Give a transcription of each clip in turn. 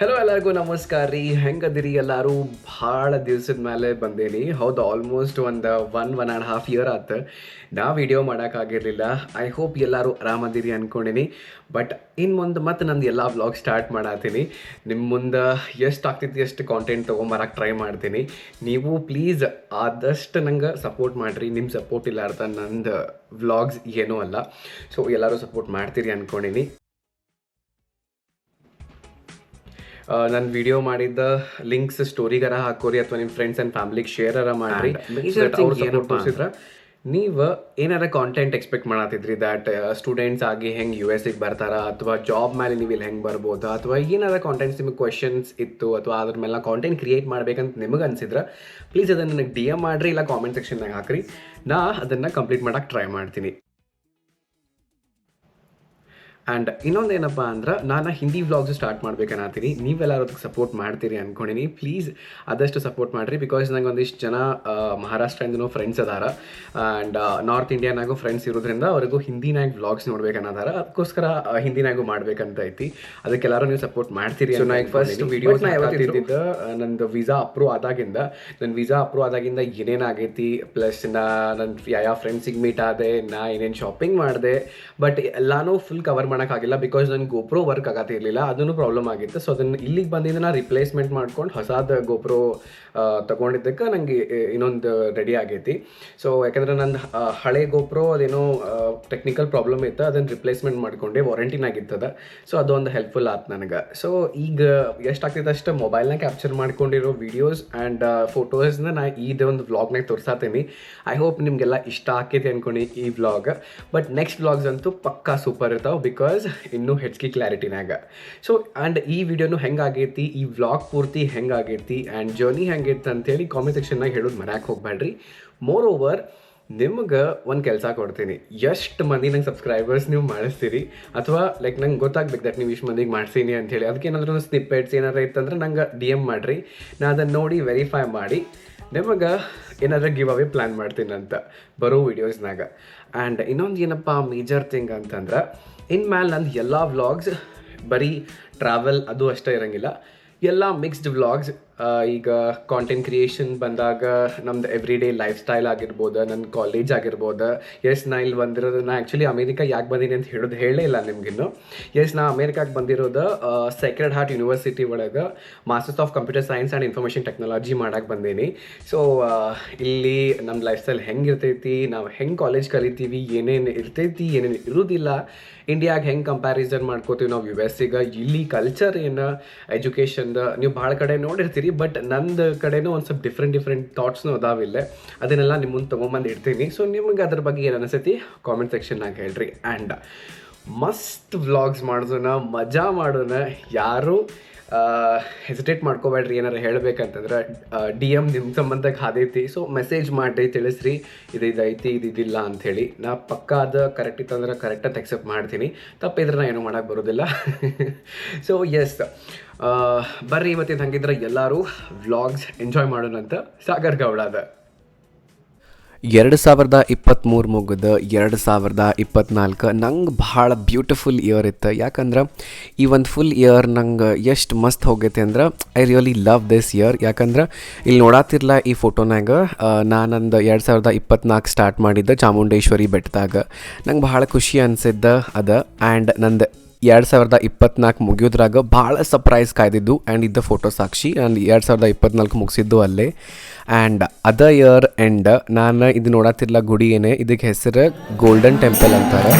Hello ಎಲ್ಲರಿಗೂ ನಮಸ್ಕಾರ ರೀ. ಹೆಂಗದಿರಿ ಎಲ್ಲರೂ? ಭಾಳ ದಿವ್ಸದ ಮೇಲೆ ಬಂದೇನಿ. ಹೌದು ಆಲ್ಮೋಸ್ಟ್ ಒಂದು one one and half year ಆತು. ನಾ ವಿಡಿಯೋ ಮಾಡೋಕ್ಕಾಗಿರಲಿಲ್ಲ ಐ ಹೋಪ್ ಎಲ್ಲರೂ ಆರಾಮದಿರಿ ಅಂದ್ಕೊಂಡಿನಿ ಬಟ್ ಇನ್ನು ಮುಂದೆ ಮತ್ತೆ ನಂದು ಎಲ್ಲ ವ್ಲಾಗ್ ಸ್ಟಾರ್ಟ್ ಮಾಡತ್ತೀನಿ ನಿಮ್ಮ ಮುಂದೆ ಎಷ್ಟು ಆಗ್ತೈತಿ ಎಷ್ಟು ಕಾಂಟೆಂಟ್ ತೊಗೊಂಬರಕ್ಕೆ ಟ್ರೈ ಮಾಡ್ತೀನಿ. ನೀವು ಪ್ಲೀಸ್ ಆದಷ್ಟು ನಂಗೆ ಸಪೋರ್ಟ್ ಮಾಡಿರಿ. ನಿಮ್ಮ ಸಪೋರ್ಟ್ ಇಲ್ಲಾರ್ದ ನಂದು ವ್ಲಾಗ್ಸ್ ಏನೂ ಅಲ್ಲ. ಸೊ ಎಲ್ಲರೂ ಸಪೋರ್ಟ್ ಮಾಡ್ತೀರಿ ಅಂದ್ಕೊಂಡಿನಿ ನಾನು ವಿಡಿಯೋ ಮಾಡಿದ್ದ ಲಿಂಕ್ಸ್ ಸ್ಟೋರಿಗಾರ ಹಾಕೋರಿ ಅಥವಾ ನಿಮ್ಮ ಫ್ರೆಂಡ್ಸ್ ಆ್ಯಂಡ್ ಫ್ಯಾಮಿಲಿಗೆ ಶೇರ್ ಮಾಡ್ರಿ. ತೋರಿಸಿದ್ರ ನೀವು ಏನಾರ ಕಾಂಟೆಂಟ್ ಎಕ್ಸ್ಪೆಕ್ಟ್ ಮಾಡತ್ತಿದ್ರಿ ದ್ಯಾಟ್ ಸ್ಟೂಡೆಂಟ್ಸ್ ಆಗಿ ಹೆಂಗೆ ಯು ಎಸ್ಗೆ ಬರ್ತಾರ ಅಥವಾ ಜಾಬ್ ಮೇಲೆ ನೀವು ಇಲ್ಲಿ ಹೆಂಗೆ ಬರ್ಬೋದು ಅಥವಾ ಏನಾರ ಕಾಂಟೆಂಟ್ಸ್ ನಿಮಗೆ ಕ್ವೆಶನ್ಸ್ ಇತ್ತು ಅಥವಾ ಅದ್ರ ಮೇಲೆ ಕಾಂಟೆಂಟ್ ಕ್ರಿಯೇಟ್ ಮಾಡ್ಬೇಕಂತ ನಿಮಗೆ ಅನ್ಸಿದ್ರೆ ಪ್ಲೀಸ್ ಅದನ್ನು ನನಗೆ ಡಿ ಎಂ ಮಾಡ್ರಿ ಇಲ್ಲ ಕಾಮೆಂಟ್ ಸೆಕ್ಷನ್ದಾಗ ಹಾಕ್ರಿ. ನಾ ಅದನ್ನು ಕಂಪ್ಲೀಟ್ ಮಾಡೋಕ್ಕೆ ಟ್ರೈ ಮಾಡ್ತೀನಿ. ಆ್ಯಂಡ್ ಇನ್ನೊಂದು ಏನಪ್ಪ ಅಂದ್ರೆ ನಾನು ಹಿಂದಿ ವ್ಲಾಗ್ಸ್ ಸ್ಟಾರ್ಟ್ ಮಾಡ್ಬೇಕನ್ನತ್ತೀನಿ ನೀವೆಲ್ಲರೂ ಅದಕ್ಕೆ ಸಪೋರ್ಟ್ ಮಾಡ್ತೀರಿ ಅಂದ್ಕೊಂಡಿನಿ ಪ್ಲೀಸ್ ಆದಷ್ಟು ಸಪೋರ್ಟ್ ಮಾಡಿರಿ ಬಿಕಾಸ್ ನಂಗೆ ಒಂದಿಷ್ಟು ಜನ ಮಹಾರಾಷ್ಟ್ರದಿಂದನೂ ಫ್ರೆಂಡ್ಸ್ ಅದಾರ. ಆ್ಯಂಡ್ ನಾರ್ತ್ ಇಂಡಿಯಾನಾಗೂ ಫ್ರೆಂಡ್ಸ್ ಇರೋದ್ರಿಂದ ಅವ್ರಿಗೂ ಹಿಂದಿನಾಗ ವ್ಲಾಗ್ಸ್ ನೋಡ್ಬೇಕನ್ನದಾರ ಅದಕ್ಕೋಸ್ಕರ ಹಿಂದಿನಾಗೂ ಮಾಡ್ಬೇಕಂತ ಐತಿ. ಅದಕ್ಕೆಲ್ಲರೂ ನೀವು ಸಪೋರ್ಟ್ ಮಾಡ್ತೀರಿ ಸೊ ಫಸ್ಟ್ ವೀಡಿಯೋ ನಾ ಯಾವತ್ತಿದ್ದ ನಂದು ವೀಸಾ ಅಪ್ರೂವ್ ಆದಾಗಿಂದ ನನ್ನ ವೀಸಾ ಅಪ್ರೂವ್ ಆದಾಗಿಂದ ಏನೇನಾಗೈತಿ ಪ್ಲಸ್ ನಾ ನನ್ನ ಯಾವ ಫ್ರೆಂಡ್ಸಿಗೆ ಮೀಟ್ ಆದೆ ನಾ ಏನೇನು ಶಾಪಿಂಗ್ ಮಾಡಿದೆ ಬಟ್ ಎಲ್ಲಾನು ಫುಲ್ ಕವರ್ ಮಾಡೋಕ್ಕಾಗಿಲ್ಲ ಬಿಕಾಸ್ ನನ್ನ ಗೋಪ್ರೋ ವರ್ಕ್ ಆಗತ್ತಿರಲಿಲ್ಲ, ಅದನ್ನು ಪ್ರಾಬ್ಲಮ್ ಆಗಿತ್ತು. ಸೊ ಅದನ್ನು ಇಲ್ಲಿಗೆ ಬಂದಿದ್ದು ನಾನು ರಿಪ್ಲೇಸ್ಮೆಂಟ್ ಮಾಡ್ಕೊಂಡು ಹೊಸದ ಗೋಪ್ರೋ ತಗೊಂಡಿದ್ದಕ್ಕೆ ನನಗೆ ಇನ್ನೊಂದು ರೆಡಿ ಆಗೈತಿ. ಸೊ ಯಾಕಂದ್ರೆ ನಂದು ಹಳೆ ಗೋಪ್ರೋ ಅದೇನೋ ಟೆಕ್ನಿಕಲ್ ಪ್ರಾಬ್ಲಮ್ ಇತ್ತು ಅದನ್ನು ರಿಪ್ಲೇಸ್ಮೆಂಟ್ ಮಾಡ್ಕೊಂಡೆ ವಾರಂಟಿನಾಗಿತ್ತದ ಸೊ ಅದೊಂದು ಹೆಲ್ಪ್ಫುಲ್ ಆಯ್ತು ನನಗೆ. ಸೊ ಈಗ ಎಷ್ಟಾಗ್ತೈತೆ ಅಷ್ಟು ಮೊಬೈಲ್ನ ಕ್ಯಾಪ್ಚರ್ ಮಾಡ್ಕೊಂಡಿರೋ ವಿಡಿಯೋಸ್ ಆ್ಯಂಡ್ ಫೋಟೋಸ್ನ ನಾ ಒಂದು ವ್ಲಾಗ್ನಾಗ ತೋರ್ಸಾತೀನಿ. ಐ ಹೋಪ್ ನಿಮಗೆಲ್ಲ ಇಷ್ಟ ಆಕೈತಿ ಅನ್ಕೊಂಡು ಈ ವ್ಲಾಗ್ ಬಟ್ ನೆಕ್ಸ್ಟ್ ವ್ಲಾಗ್ಸ್ ಅಂತೂ ಪಕ್ಕಾ ಸೂಪರ್ ಇರ್ತಾವೆ ಬಿಕಾಸ್ ಇನ್ನೂ ಹೆಚ್ಚಿಗೆ ಕ್ಲಾರಿಟಿನಾಗ ಸೊ ಆ್ಯಂಡ್ ಈ ವಿಡಿಯೋನು ಹೆಂಗಾಗೈತಿ ಈ ವ್ಲಾಗ್ ಪೂರ್ತಿ ಹೆಂಗಾಗೈತಿ ಆ್ಯಂಡ್ ಜರ್ನಿ ಹೆಂಗೈತಿ ಅಂತೇಳಿ ಕಾಮೆಂಟ್ ಸೆಕ್ಷನ್ನಾಗ ಹೇಳೋದು ಮರ್ಯಾಕೆ ಹೋಗ್ಬೇಡ್ರಿ ಮೋರ್ ಓವರ್ ನಿಮ್ಗೆ ಒಂದು ಕೆಲಸ ಕೊಡ್ತೀನಿ. ಎಷ್ಟು ಮಂದಿ ನಂಗೆ ಸಬ್ಸ್ಕ್ರೈಬರ್ಸ್ ನೀವು ಮಾಡಿಸ್ತೀರಿ? ಅಥವಾ ಲೈಕ್ ನಂಗೆ ಗೊತ್ತಾಗ್ಬೇಕು ದಟ್ ನೀವು ಇಷ್ಟು ಮಂದಿಗೆ ಮಾಡ್ಸೀನಿ ಅಂಥೇಳಿ ಅದಕ್ಕೆ ಏನಾದರೂ ಸ್ನಿಪ್ಪೆಟ್ಸ್ ಏನಾರು ಇತ್ತಂದ್ರೆ ನಂಗೆ ಡಿ ಎಂ ಮಾಡಿರಿ. ನಾ ಅದನ್ನು ನೋಡಿ ವೆರಿಫೈ ಮಾಡಿ ನಿಮಗೆ ಏನಾದರೂ ಗಿವ್ ಅವೇ ಪ್ಲ್ಯಾನ್ ಮಾಡ್ತೀನಿ ಅಂತ ಬರೋ ವೀಡಿಯೋಸ್ನಾಗ ಆ್ಯಂಡ್ ಇನ್ನೊಂದು ಏನಪ್ಪ ಮೇಜರ್ ಥಿಂಗ್ ಅಂತಂದ್ರೆ, ಇನ್ ಇನ್ಮೇಲೆ ನಂದು ಎಲ್ಲ ವ್ಲಾಗ್ಸ್ ಬರೀ ಟ್ರಾವೆಲ್ ಅದು ಅಷ್ಟೇ ಇರಂಗಿಲ್ಲ. ಎಲ್ಲ ಮಿಕ್ಸ್ಡ್ ವ್ಲಾಗ್ಸ್ ಈಗ ಕಾಂಟೆಂಟ್ ಕ್ರಿಯೇಷನ್ ಬಂದಾಗ ನಮ್ದು ಎವ್ರಿ ಡೇ ಲೈಫ್ ಸ್ಟೈಲ್ ಆಗಿರ್ಬೋದು ನನ್ನ ಕಾಲೇಜ್ ಆಗಿರ್ಬೋದು. ಎಸ್ ನಾ ಇಲ್ಲಿ ಬಂದಿರೋದು, ನಾ ಆ್ಯಕ್ಚುಲಿ ಅಮೇರಿಕಾ ಯಾಕೆ ಬಂದೀನಿ ಅಂತ ಹೇಳೋದು ಹೇಳೇ ಇಲ್ಲ ನಿಮ್ಗಿನ್ನು ಎಸ್ ನಾ ಅಮೇರಿಕಾಗೆ ಬಂದಿರೋದು ಸೆಕ್ರೆಡ್ ಹಾರ್ಟ್ ಯೂನಿವರ್ಸಿಟಿ ಒಳಗೆ masters of computer science and information technology ಮಾಡಕ್ಕೆ ಬಂದೀನಿ. ಸೊ ಇಲ್ಲಿ ನಮ್ಮ ಲೈಫ್ ಸ್ಟೈಲ್ ಹೆಂಗೆ ಇರ್ತೈತಿ, ನಾವು ಹೆಂಗೆ ಕಾಲೇಜ್ ಕಲಿತೀವಿ, ಏನೇನು ಇರ್ತೈತಿ, ಏನೇನು ಇರೋದಿಲ್ಲ. ಇಂಡಿಯಾಗೆ ಹೆಂಗೆ ಕಂಪ್ಯಾರಿಸನ್ ಮಾಡ್ಕೋತೀವಿ ನಾವು ಯು ಎಸ್ ಈಗ ಇಲ್ಲಿ ಕಲ್ಚರ್ ಏನು ಎಜುಕೇಷನ್ದ ನೀವು ಭಾಳ ಕಡೆ ನೋಡಿರ್ತೀರಿ. ಬಟ್ ನಂದು ಕಡೆನೂ ಒಂದು ಸ್ವಲ್ಪ ಡಿಫ್ರೆಂಟ್ ಡಿಫ್ರೆಂಟ್ ಥಾಟ್ಸ್ನು ಅದಾವಿಲ್ಲ. ಅದನ್ನೆಲ್ಲ ನಿಮ್ಮ ಮುಂದೆ ತೊಗೊಂಬಂದು ಇಡ್ತೀನಿ. ಸೊ ನಿಮ್ಗೆ ಅದ್ರ ಬಗ್ಗೆ ಏನು ಅನಿಸ್ತೈತಿ ಕಾಮೆಂಟ್ ಸೆಕ್ಷನ್ನಾಗ ಹೇಳ್ರಿ. ಆ್ಯಂಡ್ ಮಸ್ತ್ ವ್ಲಾಗ್ಸ್ ಮಾಡೋಣ ಮಜಾ ಮಾಡೋಣ ಯಾರು ಹೆಸಿಟೇಟ್ ಮಾಡ್ಕೋಬೇಡ್ರಿ, ಏನಾರು ಹೇಳ್ಬೇಕಂತಂದ್ರೆ ಡಿ ಎಂ ನಿಮ್ಮ ಸಂಬಂಧಕ್ಕೆ ಹಾದೈತಿ ಸೊ ಮೆಸೇಜ್ ಮಾಡಿರಿ, ತಿಳಿಸ್ರಿ. ಇದು ಇದೈತಿ ಇದು ಇದಿಲ್ಲ ಅಂಥೇಳಿ. ನಾ ಪಕ್ಕ ಅದು ಕರೆಕ್ಟ್ ಇತ್ತಂದ್ರೆ ಕರೆಕ್ಟಾಗಿ ಎಕ್ಸೆಪ್ಟ್ ಮಾಡ್ತೀನಿ. ತಪ್ಪಿದ್ರೆ ನಾ ಏನೂ ಮಾಡೋಕ್ಕೆ ಬರೋದಿಲ್ಲ. ಸೊ ಎಸ್ ಬರ್ರಿ, ಇವತ್ತಿನ ಹಂಗಿದ್ರೆ ಎಲ್ಲರೂ ವ್ಲಾಗ್ಸ್ ಎಂಜಾಯ್ ಮಾಡೋಣಂತ ಸಾಗರ್ ಗೌಡ ಅದ. ಎರಡು ಸಾವಿರದ ಇಪ್ಪತ್ತ್ಮೂರು ಮುಗಿದ ಎರಡು ಸಾವಿರದ ಇಪ್ಪತ್ನಾಲ್ಕು ನಂಗೆ ಭಾಳ ಬ್ಯೂಟಿಫುಲ್ ಇಯರ್ ಇತ್ತು. ಯಾಕಂದ್ರೆ ಈ ಒಂದು ಫುಲ್ ಇಯರ್ ನಂಗೆ ಎಷ್ಟು ಮಸ್ತ್ ಹೋಗೈತೆ ಅಂದ್ರೆ I really love this year ಯಾಕಂದ್ರೆ ಇಲ್ಲಿ ನೋಡಾತಿರ್ಲ ಈ ಫೋಟೋನಾಗ ನಾನೊಂದು ಎರಡು ಸಾವಿರದ ಇಪ್ಪತ್ನಾಲ್ಕು ಸ್ಟಾರ್ಟ್ ಮಾಡಿದ್ದೆ ಚಾಮುಂಡೇಶ್ವರಿ ಬೆಟ್ಟದಾಗ. ನಂಗೆ ಭಾಳ ಖುಷಿ ಅನಿಸಿದ್ದ ಅದ. ಆ್ಯಂಡ್ ನಂದು ಎರಡು ಸಾವಿರದ ಇಪ್ಪತ್ನಾಲ್ಕು ಮುಗಿಯೋದ್ರಾಗ ಭಾಳ ಸರ್ಪ್ರೈಸ್ ಕಾಯ್ದಿದ್ದು ಆ್ಯಂಡ್ ಇದ್ದ ಫೋಟೋ ಸಾಕ್ಷಿ ಆ್ಯಂಡ್ ಎರಡು ಸಾವಿರದ ಇಪ್ಪತ್ನಾಲ್ಕು ಮುಗಿಸಿದ್ದು ಅಲ್ಲೇ. ಆ್ಯಂಡ್ ಅದ ಇಯರ್ ಎಂಡ್ ನಾನು ಇದು ನೋಡತ್ತಿರ್ಲ ಗುಡಿ ಏನೇ, ಇದಕ್ಕೆ ಹೆಸರು ಗೋಲ್ಡನ್ ಟೆಂಪಲ್ ಅಂತಾರೆ.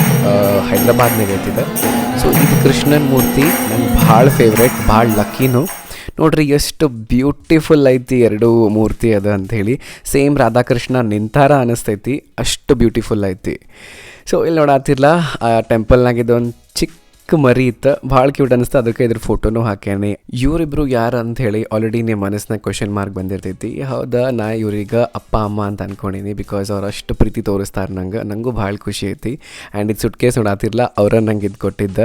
ಹೈದ್ರಾಬಾದ್ನಾಗ ಐತಿದೆ. ಸೊ ಇದು ಕೃಷ್ಣನ್ ಮೂರ್ತಿ, ನಂಗೆ ಭಾಳ ಫೇವ್ರೇಟ್ ಭಾಳ ಲಕ್ಕಿನೂ ನೋಡ್ರಿ, ಎಷ್ಟು ಬ್ಯೂಟಿಫುಲ್ ಐತಿ ಎರಡು ಮೂರ್ತಿ ಅದ ಅಂಥೇಳಿ ಸೇಮ್ ರಾಧಾಕೃಷ್ಣ ನಿಂತಾರ ಅನಿಸ್ತೈತಿ, ಅಷ್ಟು ಬ್ಯೂಟಿಫುಲ್ ಐತಿ. ಸೊ ಇಲ್ಲಿ ನೋಡತ್ತಿರ್ಲ ಆ ಟೆಂಪಲ್ನಾಗಿದ್ದು ಒಂದು ಚಿಕ್ಕ ಮರಿ ಇತ್ತು, ಭಾಳ ಕ್ಯೂಟ್ ಅನಿಸ್ತು. ಅದಕ್ಕೆ ಇದ್ರ ಫೋಟೋನು ಹಾಕ್ಯಾನೆ. ಇವರಿಬ್ರು ಯಾರು ಅಂತ ಹೇಳಿ ಆಲ್ರೆಡಿ ನಿಮ್ಮ ಮನಸ್ಸಿನಾಗ ಕ್ವಶನ್ ಮಾರ್ಕ್ ಬಂದಿರ್ತೈತಿ. ಹೌದಾ, ನಾ ಇವ್ರಿಗೆ ಅಪ್ಪ, ಅಮ್ಮ ಅಂತ ಅನ್ಕೊಂಡಿನಿ ಬಿಕಾಸ್ ಅವ್ರು ಅಷ್ಟು ಪ್ರೀತಿ ತೋರಿಸ್ತಾರೆ ನಂಗೆ. ನನಗೂ ಭಾಳ ಖುಷಿ ಐತಿ. ಆ್ಯಂಡ್ ಇದು ಸುಟ್ಕೇಸ್ ನೋಡಾತಿರ್ಲ ಅವ್ರ ನಂಗೆ ಇದು ಕೊಟ್ಟಿದ್ದ.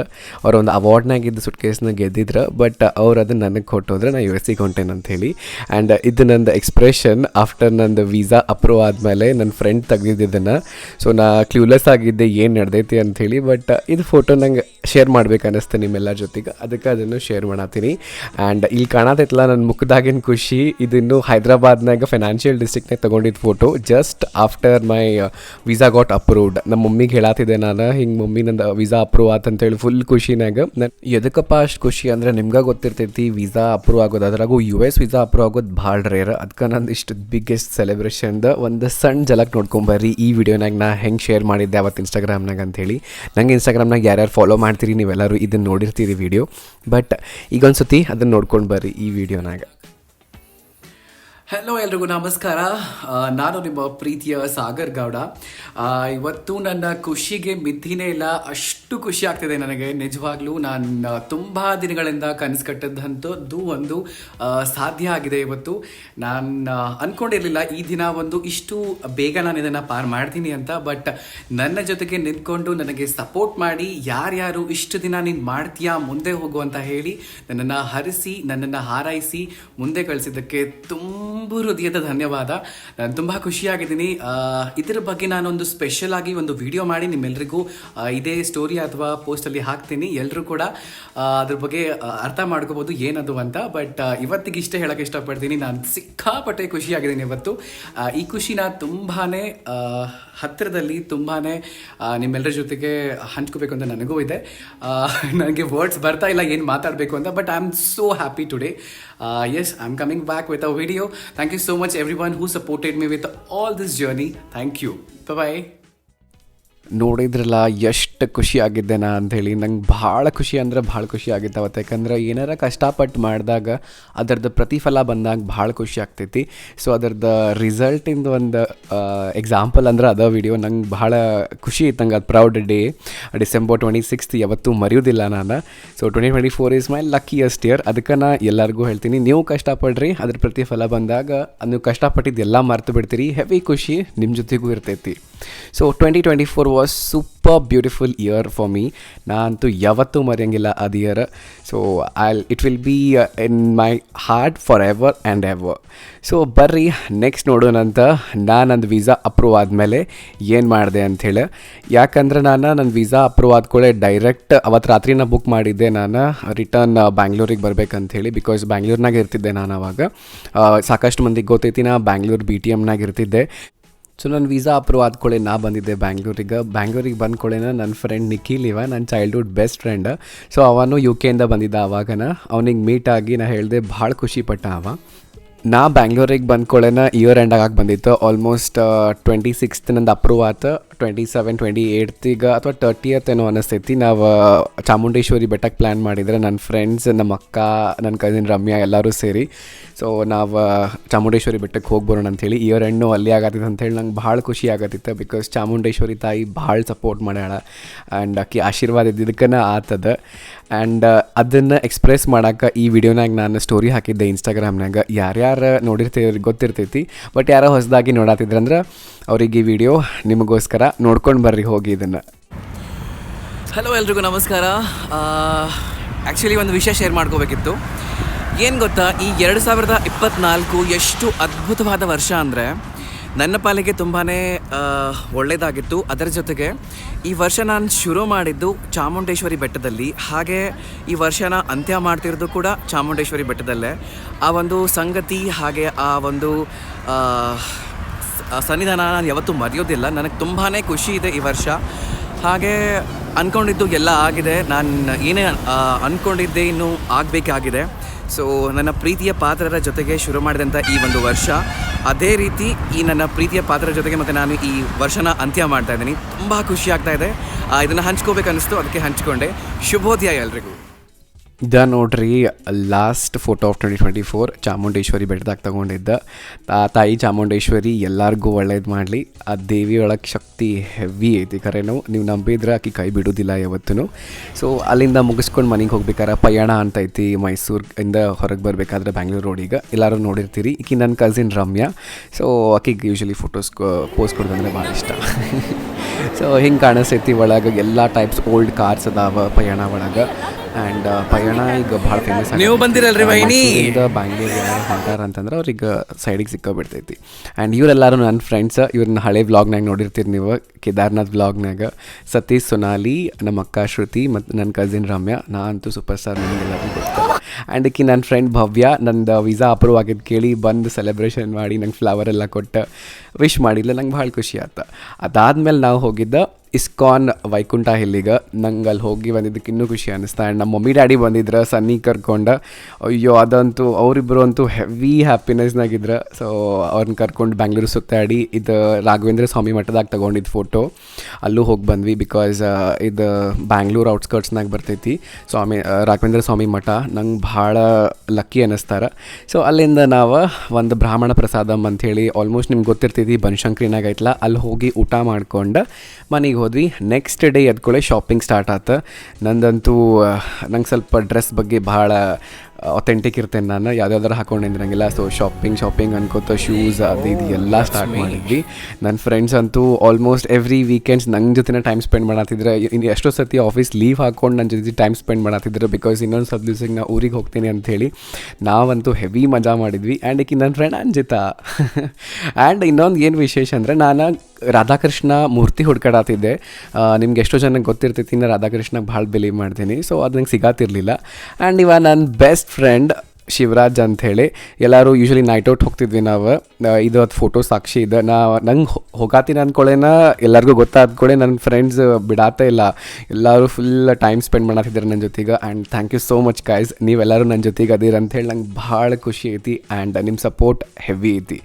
ಅವ್ರ ಒಂದು ಸುಟ್ಕೇಸ್ ಸುಟ್ಕೇಸ್ನ ಗೆದ್ದಿದ್ರು ಬಟ್ ಅವ್ರು ಅದನ್ನ ನನಗೆ ಕೊಟ್ಟೋದ್ರೆ ನಾ ಯು ಎಸ್ ಸಿಗೆ ಹೊಂಟೇನೆ ಅಂತ ಹೇಳಿ. ಆ್ಯಂಡ್ ಇದು ನಂದು ಎಕ್ಸ್ಪ್ರೆಷನ್ ಆಫ್ಟರ್ ನಂದು ವೀಸಾ ಅಪ್ರೂವ್ ಆದಮೇಲೆ ನನ್ನ ಫ್ರೆಂಡ್ ತೆಗೆದಿದ್ದನ್ನು ಸೊ ನಾ ಕ್ಲೂಲೆಸ್ ಆಗಿದ್ದೆ ಏನು ನಡೆದೈತಿ ಅಂಥೇಳಿ ಬಟ್ ಇದು ಫೋಟೋ ನಂಗೆ ಶೇರ್ ಮಾಡ್ಬೇಕು ಅನ್ನಿಸ್ತು ನಿಮ್ಮೆಲ್ಲರ ಜೊತೆಗೆ. ಅದಕ್ಕೆ ಅದನ್ನು ಶೇರ್ ಮಾಡತ್ತೀನಿ. ಆ್ಯಂಡ್ ಇಲ್ಲಿ ಕಾಣತೈತಲ್ಲ ನನ್ನ ಮುಖದಾಗಿನ ಖುಷಿ. ಇದನ್ನು ಹೈದ್ರಾಬಾದ್ನಾಗ ಫೈನಾನ್ಷಿಯಲ್ ಡಿಸ್ಟ್ರಿಕ್ನಾಗ ತೊಗೊಂಡಿದ್ದ photo just after my visa got approved ನಮ್ಮ ಮಮ್ಮಿಗೆ ಹೇಳತ್ತಿದ್ದೆ ನಾನು, ಹಿಂಗೆ ಮಮ್ಮಿ ನಂದು ವೀಸಾ ಅಪ್ರೂವ್ ಆತಂತೇಳಿ ಫುಲ್ ಖುಷಿನಾಗ. ನಾನು ಎದಕ್ಕಪ್ಪ ಅಷ್ಟು ಖುಷಿ ಅಂದರೆ ನಿಮ್ಗೆ ಗೊತ್ತಿರ್ತೈತಿ ವೀಸಾ ಅಪ್ರೂವ್ ಆಗೋದು, ಅದ್ರಾಗೂ ಯು ಎಸ್ ವೀಸಾ ಅಪ್ರೂವ್ ಆಗೋದು ಭಾಳ ರೇರ್ ಅದಕ್ಕೆ ನಂದು ಇಷ್ಟು ಬಿಗ್ಗೆಸ್ಟ್ ಸೆಲೆಬ್ರೇಷನ್ದ ಒಂದು ಸಣ್ಣ ಜಲಕ್ ನೋಡ್ಕೊಂಬರ್ರಿ ಈ ವಿಡಿಯೋನಾಗ ನಾ ಹೆಂಗೆ ಶೇರ್ ಮಾಡಿದ್ದೆ ಅವತ್ತು ಇನ್ಸ್ಟಾಗ್ರಾಮ್ನಾಗ ಅಂತೇಳಿ ನಂಗೆ ಇನ್ಸ್ಟಾಗ್ರಾಮ್ನಾಗ ಯಾರ್ಯಾರು ಫಾಲೋ ಮಾಡ್ತೀರಿ ನೀವೆಲ್ಲರೂ ಇದನ್ನು ನೋಡಿರ್ತೀರಿ ವಿಡಿಯೋ ಬಟ್ ಈಗ ಒಂದು ಸತಿ ಅದನ್ನು ನೋಡ್ಕೊಂಡು ಬರ್ರಿ ಈ ವಿಡಿಯೋನಾಗ ಹಲೋ ಎಲ್ರಿಗೂ ನಮಸ್ಕಾರ. ನಾನು ನಿಮ್ಮ ಪ್ರೀತಿಯ ಸಾಗರ್ ಗೌಡ. ಇವತ್ತು ನನ್ನ ಖುಷಿಗೆ ಮಿತಿನೇ ಇಲ್ಲ, ಅಷ್ಟು ಖುಷಿ ಆಗ್ತಿದೆ ನನಗೆ. ನಿಜವಾಗ್ಲೂ ನಾನು ತುಂಬ ದಿನಗಳಿಂದ ಕನಸು ಕಟ್ಟದಂಥದ್ದು ಒಂದು ಸಾಧ್ಯ ಆಗಿದೆ ಇವತ್ತು. ನಾನು ಅಂದ್ಕೊಂಡಿರಲಿಲ್ಲ ಈ ದಿನ ಒಂದು ಇಷ್ಟು ಬೇಗ ನಾನು ಇದನ್ನು ಪಾರ್ ಮಾಡ್ತೀನಿ ಅಂತ, ಬಟ್ ನನ್ನ ಜೊತೆಗೆ ನಿಂತ್ಕೊಂಡು ನನಗೆ ಸಪೋರ್ಟ್ ಮಾಡಿ, ಯಾರ್ಯಾರು ಇಷ್ಟು ದಿನ ನೀನು ಮಾಡ್ತೀಯಾ, ಮುಂದೆ ಹೋಗು ಅಂತ ಹೇಳಿ, ನನ್ನನ್ನು ಹರಿಸಿ, ನನ್ನನ್ನು ಹಾರೈಸಿ, ಮುಂದೆ ಕಳಿಸಿದ್ದಕ್ಕೆ ತುಂಬ ಹೃದಯದ ಧನ್ಯವಾದ. ನಾನು ತುಂಬ ಖುಷಿಯಾಗಿದ್ದೀನಿ. ಇದರ ಬಗ್ಗೆ ನಾನೊಂದು ಸ್ಪೆಷಲ್ ಆಗಿ ಒಂದು ವಿಡಿಯೋ ಮಾಡಿ ನಿಮ್ಮೆಲ್ಲರಿಗೂ ಇದೇ ಸ್ಟೋರಿ ಅಥವಾ ಪೋಸ್ಟಲ್ಲಿ ಹಾಕ್ತೀನಿ. ಎಲ್ಲರೂ ಕೂಡ ಅದ್ರ ಬಗ್ಗೆ ಅರ್ಥ ಮಾಡ್ಕೋಬೋದು ಏನದು ಅಂತ. ಬಟ್ ಇವತ್ತಿಗೆ ಇಷ್ಟೇ ಹೇಳಕ್ಕೆ ಇಷ್ಟಪಡ್ತೀನಿ. ನಾನು ಸಿಕ್ಕಾಪಟ್ಟೆ ಖುಷಿಯಾಗಿದ್ದೀನಿ ಇವತ್ತು. ಈ ಖುಷಿನ ತುಂಬಾ ಹತ್ತಿರದಲ್ಲಿ ತುಂಬಾ ನಿಮ್ಮೆಲ್ಲರ ಜೊತೆಗೆ ಹಂಚ್ಕೋಬೇಕು ಅಂತ ನನಗೂ ಇದೆ. ನನಗೆ ವರ್ಡ್ಸ್ ಬರ್ತಾ ಇಲ್ಲ, ಏನು ಮಾತಾಡಬೇಕು ಅಂತ. But I am so happy today as I am coming back with a video Thank you so much, everyone who supported me with all this journey. Thank you. Bye bye. ನೋಡಿದ್ರಲ್ಲ, ಎಷ್ಟು ಖುಷಿ ಆಗಿದ್ದೆ ನಾ ಅಂಥೇಳಿ. ನಂಗೆ ಭಾಳ ಖುಷಿ ಅಂದ್ರೆ ಭಾಳ ಖುಷಿ ಆಗಿತ್ತು ಅವತ್ತು ಯಾಕಂದ್ರೆ ಏನಾರ ಕಷ್ಟಪಟ್ಟು ಮಾಡಿದಾಗ ಅದರದ್ದು ಪ್ರತಿಫಲ ಬಂದಾಗ ಭಾಳ ಖುಷಿ ಆಗ್ತೈತಿ. ಸೊ ಅದರದ್ದು ರಿಸಲ್ಟಿಂದ ಒಂದು ಎಕ್ಸಾಂಪಲ್ ಅಂದ್ರೆ ಅದ ವಿಡಿಯೋ ನಂಗೆ ಭಾಳ ಖುಷಿ ಇತ್ತಂಗೆ ಅದು proud day December twenty sixth ಯಾವತ್ತೂ ಮರೆಯೋದಿಲ್ಲ ನಾನು. So twenty twenty four is my luckiest year ಅದಕ್ಕೆ ನಾ ಎಲ್ಲರಿಗೂ ಹೇಳ್ತೀನಿ, ನೀವು ಕಷ್ಟಪಡ್ರಿ, ಅದ್ರ ಪ್ರತಿಫಲ ಬಂದಾಗ, ನೀವು ಕಷ್ಟಪಟ್ಟಿದ್ದೆಲ್ಲ ಮರ್ತು ಬಿಡ್ತೀರಿ. ಹೆವಿ ಖುಷಿ ನಿಮ್ಮ ಜೊತೆಗೂ ಇರ್ತೈತಿ. So twenty twenty four was super beautiful year for me ನಾನಂತೂ ಯಾವತ್ತೂ ಮರೆಯಂಗಿಲ್ಲ ಅದು year so I it will be in my heart forever and ever so ಬರ್ರಿ ನೆಕ್ಸ್ಟ್ ನೋಡೋಣಂತ ನಾನು ನನ್ನ ವೀಸಾ ಅಪ್ರೂವ್ ಆದಮೇಲೆ ಏನು ಮಾಡಿದೆ ಅಂಥೇಳಿ ಯಾಕಂದ್ರೆ ನಾನು ನನ್ನ ವೀಸಾ ಅಪ್ರೂವ್ ಆದ್ಕೊಳ್ಳೆ ಡೈರೆಕ್ಟ್ ಅವತ್ತು ರಾತ್ರಿನ ಬುಕ್ ಮಾಡಿದ್ದೆ ನಾನು. ರಿಟರ್ನ್ ಬ್ಯಾಂಗ್ಳೂರಿಗೆ ಬರಬೇಕಂಥೇಳಿ ಬಿಕಾಸ್ ಬ್ಯಾಂಗ್ಳೂರ್ನಾಗ ಇರ್ತಿದ್ದೆ ನಾನು ಅವಾಗ. ಆ, ಸಾಕಷ್ಟು ಮಂದಿಗೆ ಗೊತ್ತೈತಿ ನಾ ಬ್ಯಾಂಗ್ಳೂರು ಬಿ ಟಿ ಎಮ್ನಾಗ ಇರ್ತಿದ್ದೆ. ಸೊ ನನ್ನ ವೀಸಾ ಅಪ್ರೂವ್ ಆದ್ಕೊಳ್ಳೆ ನಾ ಬಂದಿದ್ದೆ ಬ್ಯಾಂಗ್ಳೂರಿಗೆ ಬ್ಯಾಂಗ್ಳೂರಿಗೆ ಬಂದ್ಕೊಳ್ಳೇನ ನನ್ನ ಫ್ರೆಂಡ್ ನಿಖಿಲ್ ಇವ ನನ್ನ ಚೈಲ್ಡ್ಹುಡ್ ಬೆಸ್ಟ್ ಫ್ರೆಂಡ್ ಸೊ ಅವನು ಯು ಕೆಯಿಂದ ಬಂದಿದ್ದ ಆವಾಗನ. ಅವನಿಗೆ ಮೀಟ್ ಆಗಿ ನಾ ಹೇಳಿದೆ ಭಾಳ ಖುಷಿ ಪಟ್ಟ ಅವ. ನಾ ಬ್ಯಾಂಗ್ಳೂರಿಗೆ ಬಂದ್ಕೊಳ್ಳೇನ ಇಯರ್ ಎಂಡ್ ಬಂದಿತ್ತು. ಆಲ್ಮೋಸ್ಟ್ ಟ್ವೆಂಟಿ ಸಿಕ್ಸ್ತ್ ನಂದು ಅಪ್ರೂವ್ ಆತು. ಟ್ವೆಂಟಿ ಸೆವೆನ್ ಟ್ವೆಂಟಿ ಏಯ್ತ್ಗೆ ಅಥವಾ ತರ್ಟಿಯತ್ ಏನೋ ಅನಿಸ್ತೈತಿ. ನಾವು ಚಾಮುಂಡೇಶ್ವರಿ ಬೆಟ್ಟಕ್ಕೆ ಪ್ಲ್ಯಾನ್ ಮಾಡಿದ್ರೆ ನನ್ನ ಫ್ರೆಂಡ್ಸ್ ನಮ್ಮ ಅಕ್ಕ ನನ್ನ ಕಸಿನ್ ರಮ್ಯಾ ಎಲ್ಲರೂ ಸೇರಿ. ಸೊ ನಾವು ಚಾಮುಂಡೇಶ್ವರಿ ಬೆಟ್ಟಕ್ಕೆ ಹೋಗಿ ಬರೋಣ ಅಂಥೇಳಿ. ಇಯರ್ ಎಂಡು ಅಲ್ಲಿ ಆಗತ್ತಿತ್ತು ಅಂಥೇಳಿ ನಂಗೆ ಭಾಳ ಖುಷಿ ಆಗತ್ತಿತ್ತು ಬಿಕಾಸ್ ಚಾಮುಂಡೇಶ್ವರಿ ತಾಯಿ ಭಾಳ ಸಪೋರ್ಟ್ ಮಾಡ್ಯಾಳ ಆ್ಯಂಡ್ ಆಕಿ ಆಶೀರ್ವಾದ ಇದ್ದಿದ್ದಕ್ಕನ ಆತದ. ಆ್ಯಂಡ್ ಅದನ್ನು ಎಕ್ಸ್ಪ್ರೆಸ್ ಮಾಡೋಕೆ ಈ ವಿಡಿಯೋನಾಗ ನಾನು ಸ್ಟೋರಿ ಹಾಕಿದ್ದೆ ಇನ್ಸ್ಟಾಗ್ರಾಮ್ನಾಗ ಯಾರ್ಯಾರು ನೋಡಿರ್ತೀವಿ ಗೊತ್ತಿರ್ತೈತಿ. ಬಟ್ ಯಾರೋ ಹೊಸದಾಗಿ ನೋಡತ್ತಿದ್ರಂದ್ರೆ ಅವ್ರಿಗೆ ಈ ವಿಡಿಯೋ ನಿಮಗೋಸ್ಕರ ನೋಡ್ಕೊಂಡು ಬರ್ರಿ, ಹೋಗಿ ಇದನ್ನು. ಹಲೋ ಎಲ್ರಿಗೂ ನಮಸ್ಕಾರ. ಆ್ಯಕ್ಚುಲಿ ಒಂದು ವಿಷಯ ಶೇರ್ ಮಾಡ್ಕೋಬೇಕಿತ್ತು. ಏನು ಗೊತ್ತಾ, ಈ ಎರಡು ಸಾವಿರದ ಇಪ್ಪತ್ತ್ನಾಲ್ಕು ಎಷ್ಟು ಅದ್ಭುತವಾದ ವರ್ಷ ಅಂದರೆ, ನನ್ನ ಪಾಲಿಗೆ ತುಂಬಾ ಒಳ್ಳೆಯದಾಗಿತ್ತು ಅದರ ಜೊತೆಗೆ ಈ ವರ್ಷ ನಾನು ಶುರು ಮಾಡಿದ್ದು ಚಾಮುಂಡೇಶ್ವರಿ ಬೆಟ್ಟದಲ್ಲಿ. ಹಾಗೆ ಈ ವರ್ಷನ ಅಂತ್ಯ ಮಾಡ್ತಿರೋದು ಕೂಡ ಚಾಮುಂಡೇಶ್ವರಿ ಬೆಟ್ಟದಲ್ಲೇ. ಆ ಒಂದು ಸಂಗತಿ, ಹಾಗೆ ಆ ಒಂದು ಸನ್ನಿಧಾನ ನಾನು ಯಾವತ್ತೂ ಮರೆಯೋದಿಲ್ಲ. ನನಗೆ ತುಂಬಾ ಖುಷಿ ಇದೆ ಈ ವರ್ಷ. ಹಾಗೆ ಅಂದ್ಕೊಂಡಿದ್ದು ಎಲ್ಲ ಆಗಿದೆ. ನಾನು ಏನೇ ಅಂದ್ಕೊಂಡಿದ್ದೆ ಇನ್ನೂ ಆಗಬೇಕಾಗಿದೆ. ಸೊ ನನ್ನ ಪ್ರೀತಿಯ ಪಾತ್ರರ ಜೊತೆಗೆ ಶುರು ಮಾಡಿದಂಥ ಈ ಒಂದು ವರ್ಷ. ಅದೇ ರೀತಿ ಈ ನನ್ನ ಪ್ರೀತಿಯ ಪಾತ್ರರ ಜೊತೆಗೆ ಮತ್ತು ನಾನು ಈ ವರ್ಷನ ಅಂತ್ಯ ಮಾಡ್ತಾ ಇದ್ದೀನಿ. ತುಂಬ ಖುಷಿ ಆಗ್ತಾ ಇದೆ. ಇದನ್ನು ಹಂಚ್ಕೋಬೇಕು ಅನ್ನಿಸ್ತು ಅದಕ್ಕೆ ಹಂಚ್ಕೊಂಡೆ. ಶುಭೋದಯ ಎಲ್ರಿಗೂ. ಇದ ನೋಡ್ರಿ last photo of twenty twenty four Chamundeshwari ಬೆಟ್ಟದಾಗ ತಗೊಂಡಿದ್ದ. ತಾ ತಾಯಿ ಚಾಮುಂಡೇಶ್ವರಿ ಎಲ್ಲರಿಗೂ ಒಳ್ಳೇದು ಮಾಡಲಿ. ಆ ದೇವಿ ಶಕ್ತಿ ಹೆವಿ ಐತಿ ಖರೇನು ನೀವು. ನಂಬಿದ್ರೆ ಆಕೆ ಕೈ ಬಿಡೋದಿಲ್ಲ ಯಾವತ್ತೂ ಸೊ ಅಲ್ಲಿಂದ ಮುಗಿಸ್ಕೊಂಡು ಮನೆಗೆ ಹೋಗ್ಬೇಕಾರೆ ಪಯಣ ಅಂತ ಐತಿ ಮೈಸೂರಿಂದ ಹೊರಗೆ ಬರಬೇಕಾದ್ರೆ ಬ್ಯಾಂಗ್ಳೂರು ರೋಡಿಗೆ ಎಲ್ಲರೂ ನೋಡಿರ್ತೀರಿ. ಈಕಿ ನನ್ನ ಕಸಿನ್ ರಮ್ಯಾ. ಸೊ ಆಕಿಗೆ ಯೂಶಲಿ ಫೋಟೋಸ್ ಪೋಸ್ಟ್ ಕೊಡೋದಂದ್ರೆ ಭಾಳ ಇಷ್ಟ. ಸೊ ಹಿಂಗೆ ಕಾಣಿಸ್ತೈತಿ ಒಳಗೆ. ಎಲ್ಲ ಟೈಪ್ಸ್ ಓಲ್ಡ್ ಕಾರ್ಸ್ ಅದಾವ ಪಯಣ ಒಳಗೆ. ಆ್ಯಂಡ್ ಪಯಣ ಈಗ ಭಾಳ ಫೇಮಸ್ ನೀವು ಬಂದಿರಲ್ರಿ ವೈನಿ? ಬ್ಯಾಂಗ್ಳೂರ್ ಏನಾದ್ರು ಹೊಂಟಾರ ಅಂತಂದ್ರೆ ಅವ್ರಿಗೆ ಸೈಡಿಗೆ ಸಿಕ್ಕೋಬಿಡ್ತೈತಿ ಆ್ಯಂಡ್ ಇವರೆಲ್ಲರೂ ನನ್ನ ಫ್ರೆಂಡ್ಸ್ ಇವ್ರನ್ನ ಹಳೆ ವ್ಲಾಗ್ನಾಗ ನೋಡಿರ್ತೀರಿ ನೀವು ಕೇದಾರ್ನಾಥ್ ವ್ಲಾಗ್ನಾಗ ಸತೀಶ್ ಸೊನಾಲಿ ನಮ್ಮ ಅಕ್ಕ ಶ್ರುತಿ ಮತ್ತು ನನ್ನ ಕಸಿನ್ ರಮ್ಯಾ. ನಾ ಅಂತೂ ಸೂಪರ್ ಸ್ಟಾರ್ ನಿಮಗೆಲ್ಲರಿಗೂ ಗೊತ್ತು. ಆ್ಯಂಡ್ ಈಕಿ ನನ್ನ ಫ್ರೆಂಡ್ ಭವ್ಯ ನಂದು ವೀಸಾ ಅಪ್ರೂವ್ ಆಗಿದ್ದು ಕೇಳಿ ಬಂದು ಸೆಲೆಬ್ರೇಷನ್ ಮಾಡಿ ನಂಗೆ ಫ್ಲವರ್ ಎಲ್ಲ ಕೊಟ್ಟು. ವಿಶ್ ಮಾಡಿಲ್ಲ ನಂಗೆ ಭಾಳ ಖುಷಿ ಆಯ್ತು ಅದಾದ್ಮೇಲೆ ನಾವು ಹೋಗಿದ್ದ ಇಸ್ಕಾನ್ ವೈಕುಂಠ ಹಿಲ್ಲಿಗೆ ನಂಗೆ ಅಲ್ಲಿ ಹೋಗಿ ಬಂದಿದ್ದಕ್ಕೆ ಇನ್ನೂ ಖುಷಿ ಅನಿಸ್ತಾ ಆ್ಯಂಡ್ ನಮ್ಮ ಮಮ್ಮಿ, ಡ್ಯಾಡಿ ಬಂದಿದ್ರು, ಸನ್ನಿ ಕರ್ಕೊಂಡು. ಅಯ್ಯೋ, ಅದಂತೂ ಅವರಿಬ್ಬರು ಅಂತೂ ಹೆವಿ ಹ್ಯಾಪಿನೆಸ್ನಾಗಿದ್ರು ಸೊ ಅವ್ರನ್ನ ಕರ್ಕೊಂಡು ಬ್ಯಾಂಗ್ಳೂರು ಸುತ್ತಾಡಿ, ಇದು ರಾಘವೇಂದ್ರ ಸ್ವಾಮಿ ಮಠದಾಗ ತೊಗೊಂಡಿದ್ದು ಫೋಟೋ ಅಲ್ಲೂ ಹೋಗಿ ಬಂದ್ವಿ ಬಿಕಾಸ್ ಇದು ಬ್ಯಾಂಗ್ಳೂರು ಔಟ್ಸ್ಕರ್ಟ್ಸ್ನಾಗ ಬರ್ತೈತಿ. ಸ್ವಾಮಿ ರಾಘವೇಂದ್ರ ಸ್ವಾಮಿ ಮಠ. ನಂಗೆ ಭಾಳ ಲಕ್ಕಿ ಅನ್ನಿಸ್ತಾರೆ ಸೊ ಅಲ್ಲಿಂದ ನಾವು ಒಂದು ಬ್ರಾಹ್ಮಣ ಪ್ರಸಾದಮ್ ಅಂಥೇಳಿ ಆಲ್ಮೋಸ್ಟ್ ನಿಮ್ಗೆ ಗೊತ್ತಿರ್ತೈತಿ, ಬನಶಂಕರಿನಾಗ ಐತ್ಲ. ಅಲ್ಲಿ ಹೋಗಿ ಊಟ ಮಾಡ್ಕೊಂಡು ಮನೆಗೆ ಹೋದ್ವಿ. ನೆಕ್ಸ್ಟ್ ಡೇ ಎದ್ಕೊಳ್ಳೆ ಶಾಪಿಂಗ್ ಸ್ಟಾರ್ಟ್ ಆತ. ನಂದಂತೂ ನಂಗೆ ಸ್ವಲ್ಪ ಡ್ರೆಸ್ ಬಗ್ಗೆ ಭಾಳ ಅಥೆಂಟಿಕ್ ಇರ್ತೇನೆ ನಾನು. ಯಾವುದಾದ್ರು ಹಾಕೊಂಡು ನಿಂದಿರಂಗಿಲ್ಲ. ಸೊ ಶಾಪಿಂಗ್ ಶಾಪಿಂಗ್ ಅನ್ಕೋತ ಶೂಸ್ ಅದು ಇದು ಎಲ್ಲ ಸ್ಟಾರ್ಟ್ ಮಾಡಿದ್ವಿ. ನನ್ನ ಫ್ರೆಂಡ್ಸ್ ಅಂತೂ ಆಲ್ಮೋಸ್ಟ್ ಎವ್ರಿ ವೀಕೆಂಡ್ಸ್ ನನ್ನ ಜೊತೆ ಟೈಮ್ ಸ್ಪೆಂಡ್ ಮಾಡತ್ತಿದ್ರೆ ಇನ್ನು ಎಷ್ಟೋ ಸರ್ತಿ ಆಫೀಸ್ ಲೀವ್ ಹಾಕೊಂಡು ನನ್ನ ಜೊತೆ ಟೈಮ್ ಸ್ಪೆಂಡ್ ಮಾಡತ್ತಿದ್ರು ಬಿಕಾಸ್ ಇನ್ನೊಂದು ಸ್ವಲ್ಪ ದಿವ್ಸಕ್ಕೆ ನಾ ಊರಿಗೆ ಹೋಗ್ತೀನಿ ಅಂಥೇಳಿ ನಾವಂತೂ ಹೆವಿ ಮಜಾ ಮಾಡಿದ್ವಿ. ಆ್ಯಂಡ್ ಈಗ ನನ್ನ ಫ್ರೆಂಡ್ ಅಂಜಿತಾ. ಆ್ಯಂಡ್ ಇನ್ನೊಂದು ಏನು ವಿಶೇಷ ಅಂದರೆ ನಾನು ರಾಧಾಕೃಷ್ಣ ಮೂರ್ತಿ ಹುಡ್ಕಾಡತ್ತಿದ್ದೆ ನಿಮ್ಗೆ ಎಷ್ಟೋ ಜನಕ್ಕೆ ಗೊತ್ತಿರ್ತೈತಿ ನಾನು ರಾಧಾಕೃಷ್ಣ ಭಾಳ ಬಿಲೀವ್ ಮಾಡ್ತೀನಿ. ಸೊ ಅದು ನಂಗೆ ಸಿಗಾತಿರ್ಲಿಲ್ಲ. ಆ್ಯಂಡ್ ಇವಾಗ ನನ್ನ ಬೆಸ್ಟ್ ಫ್ರೆಂಡ್ ಶಿವರಾಜ್ ಅಂಥೇಳಿ. ಎಲ್ಲರೂ ಯೂಶ್ವಲಿ ನೈಟ್ ಔಟ್ ಹೋಗ್ತಿದ್ವಿ ನಾವು. ಇದು ಅದು ಫೋಟೋ ಸಾಕ್ಷಿ ಇದೆ. ನಾ, ನಂಗೆ ಹೋಗಾತೀನಿ ಅಂದ್ಕೊಳ್ಳೇನ ಎಲ್ಲರಿಗೂ ಗೊತ್ತಾದ್ಕೊಳ್ಳೆ ನನ್ನ ಫ್ರೆಂಡ್ಸ್ ಬಿಡಾತ ಇಲ್ಲ. ಎಲ್ಲರೂ ಫುಲ್ ಟೈಮ್ ಸ್ಪೆಂಡ್ ಮಾಡತ್ತಿದ್ದಾರೆ ನನ್ನ ಜೊತೆಗೆ. And thank you so much guys ನೀವೆಲ್ಲರೂ ನನ್ನ ಜೊತೆಗೆ ಅದೀರ ಹೇಳಿ ನಂಗೆ ಭಾಳ ಖುಷಿ ಐತಿ. ಆ್ಯಂಡ್ ನಿಮ್ಮ ಸಪೋರ್ಟ್ ಹೆವಿ ಐತಿ.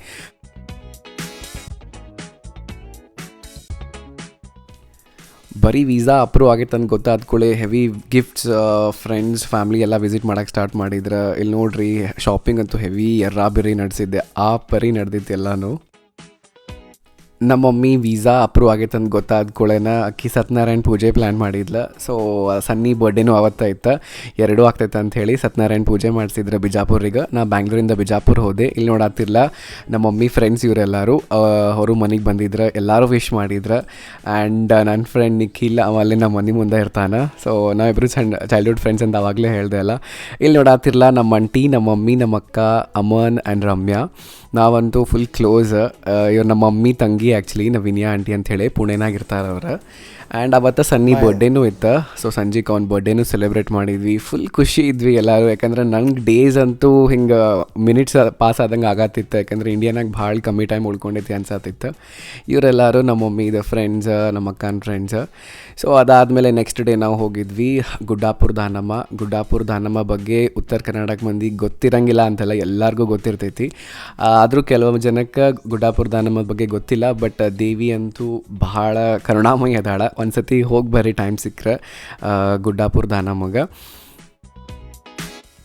ಬರೀ ವೀಸಾ ಅಪ್ರೂವ್ ಆಗಿತ್ತು ಅಂತ ಗೊತ್ತಾದ್ಕೊಳ್ಳಿ ಹೆವಿ ಗಿಫ್ಟ್ಸ್ ಫ್ರೆಂಡ್ಸ್ ಫ್ಯಾಮಿಲಿ ಎಲ್ಲ ವಿಸಿಟ್ ಮಾಡೋಕ್ಕೆ ಸ್ಟಾರ್ಟ್ ಮಾಡಿದ್ರೆ. ಇಲ್ಲಿ ನೋಡ್ರಿ ಶಾಪಿಂಗ್ ಅಂತೂ ಹೆವಿ ಎರ್ರಾ ಬೆರಿ ನಡೆಸಿದ್ದೆ. ಆ ಪರಿ ನಡೆದಿತ್ತು ಎಲ್ಲನೂ. ನಮ್ಮ ಮಮ್ಮಿ ವೀಸಾ ಅಪ್ರೂವ್ ಆಗೈತೆ ಅಂತ ಗೊತ್ತಾದ ಕೂಳೆನ ಅಕ್ಕಿ ಸತ್ಯನಾರಾಯಣ ಪೂಜೆ ಪ್ಲ್ಯಾನ್ ಮಾಡಿದ್ಲ. ಸೊ ಸನ್ನಿ ಬರ್ಡೇನೂ ಅವತ್ತ ಇತ್ತು. ಎರಡೂ ಆಗ್ತೈತೆ ಅಂತ ಹೇಳಿ ಸತ್ಯನಾರಾಯಣ ಪೂಜೆ ಮಾಡಿಸಿದ್ರೆ ಬಿಜಾಪುರಿಗೆ ನಾ ಬ್ಯಾಂಗ್ಳೂರಿಂದ ಬಿಜಾಪುರ ಹೋದೆ. ಇಲ್ಲಿ ನೋಡಾತಿರ್ಲ ನಮ್ಮ ಮಮ್ಮಿ ಫ್ರೆಂಡ್ಸ್ ಇವರೆಲ್ಲರೂ. ಅವರು ಮನೆಗೆ ಬಂದಿದ್ರು, ಎಲ್ಲರೂ ವಿಶ್ ಮಾಡಿದ್ರು. ಆ್ಯಂಡ್ ನನ್ನ ಫ್ರೆಂಡ್ ನಿಖಿಲ್, ಅವ ಅಲ್ಲಿ ನಮ್ಮ ಮನೆ ಮುಂದೆ ಇರ್ತಾನೆ. ಸೊ ನಾವಿಬ್ಬರು ಸಣ್ಣ ಚೈಲ್ಡ್ಹುಡ್ ಫ್ರೆಂಡ್ಸ್ ಅಂತ ಅವಾಗಲೇ ಹೇಳ್ದೆ ಅಲ್ಲ. ಇಲ್ಲಿ ನೋಡಾತಿರ್ಲ ನಮ್ಮ ಅಂಟಿ ನಮ್ಮ ಮಮ್ಮಿ, ನಮ್ಮ ಅಕ್ಕ, ಅಮನ್ ಆ್ಯಂಡ್ ರಮ್ಯಾ. ನಾವಂತೂ ಫುಲ್ ಕ್ಲೋಸ್ ಇವ್ರು ನಮ್ಮ ಮಮ್ಮಿ ತಂಗಿ ಆ್ಯಕ್ಚುಲಿ ನವಿನಿಯಾ ಆಂಟಿ ಅಂಥೇಳಿ ಪುಣೆನಾಗ ಇರ್ತಾರೆ ಅವ್ರು. ಆ್ಯಂಡ್ ಅವತ್ತು ಸನ್ನಿ ಬರ್ಡೇನೂ ಇತ್ತು. ಸೊ ಸಂಜೆಗೆ ಅವ್ನ ಬರ್ಡೇನು ಸೆಲೆಬ್ರೇಟ್ ಮಾಡಿದ್ವಿ. ಫುಲ್ ಖುಷಿ ಇದ್ವಿ ಎಲ್ಲರೂ. ಯಾಕಂದ್ರೆ ನಂಗೆ ಡೇಸ್ ಅಂತೂ ಹಿಂಗೆ ಮಿನಿಟ್ಸ್ ಪಾಸ್ ಆದಂಗೆ ಆಗತ್ತಿತ್ತು. ಯಾಕಂದ್ರೆ ಇಂಡಿಯಾನಾಗ ಭಾಳ ಕಮ್ಮಿ ಟೈಮ್ ಉಳ್ಕೊಂಡೈತಿ ಅನ್ಸತ್ತಿತ್ತು. ಇವರೆಲ್ಲರೂ ನಮ್ಮ ಮಮ್ಮಿದ ಫ್ರೆಂಡ್ಸ್ ನಮ್ಮ ಅಕ್ಕನ ಫ್ರೆಂಡ್ಸ್ ಸೊ ಅದಾದಮೇಲೆ ನೆಕ್ಸ್ಟ್ ಡೇ ನಾವು ಹೋಗಿದ್ವಿ ಗುಡ್ಡಾಪುರ ದಾನಮ್ಮ ಗುಡ್ಡಾಪುರ ದಾನಮ್ಮ ಬಗ್ಗೆ ಉತ್ತರ ಕರ್ನಾಟಕ ಮಂದಿ ಗೊತ್ತಿರಂಗಿಲ್ಲ ಅಂತೆಲ್ಲ ಎಲ್ಲರಿಗೂ ಗೊತ್ತಿರ್ತೈತಿ. ಆದರೂ ಕೆಲವು ಜನಕ್ಕೆ ಗುಡ್ಡಾಪುರ ದಾನಮ್ಮ ಬಗ್ಗೆ ಗೊತ್ತಿಲ್ಲ ಬಟ್ ದೇವಿ ಅಂತೂ ಭಾಳ ಕರುಣಾಮಯಿ ಅದಾಳ. ಒಂದು ಸತಿ ಹೋಗಿ ಬರ್ರಿ ಟೈಮ್ ಸಿಕ್ಕರೆ. ಗುಡ್ಡಾಪುರ ದಾನಮ್ಮಗೆ